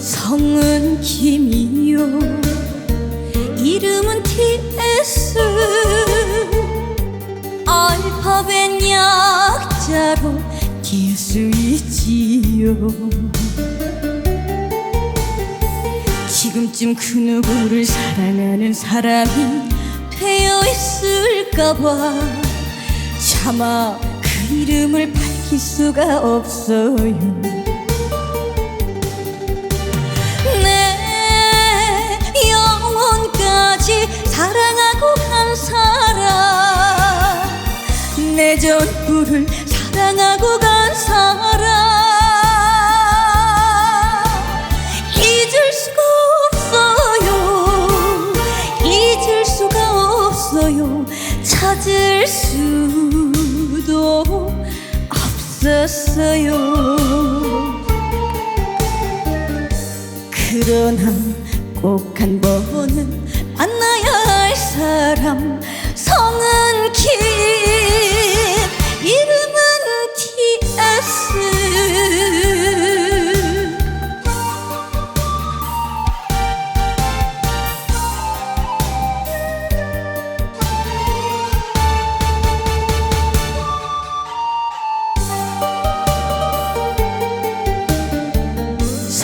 성은 김이요. 이름은 TS 알파벳 약자로 뛸 수 있지요. 지금쯤 그 누구를 사랑하는 사람이 되어 있을까봐. 차마 그 이름을 밝힐 수가 없어요. 내 영혼까지 사랑하고 간 사람 내 전부를 사랑하고 간 사람 찾을 수도 없었어요. 그러나 꼭 한 번은 만나야 할 사람 성은 김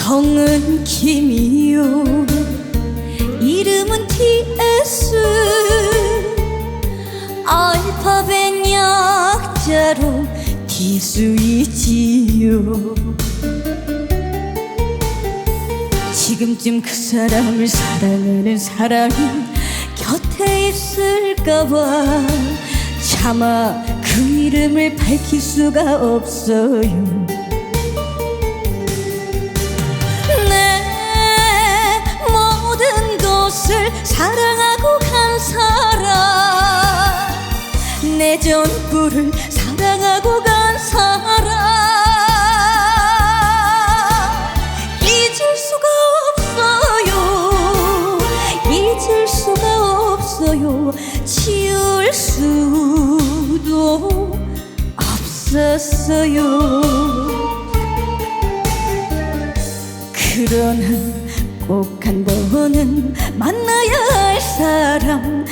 성은 김이요. 이름은 TS 알파벳 약자로 티수이지요. 지금쯤 그 사람을 사랑하는 사람이 곁에 있을까봐 차마 그 이름을 밝힐 수가 없어요 사랑하고 간 사람 내 전부를 사랑하고 간 사람 잊을 수가 없어요. 잊을 수가 없어요. 지울 수도 없었어요. 그러나 꼭 한 번은 만나야 할 사람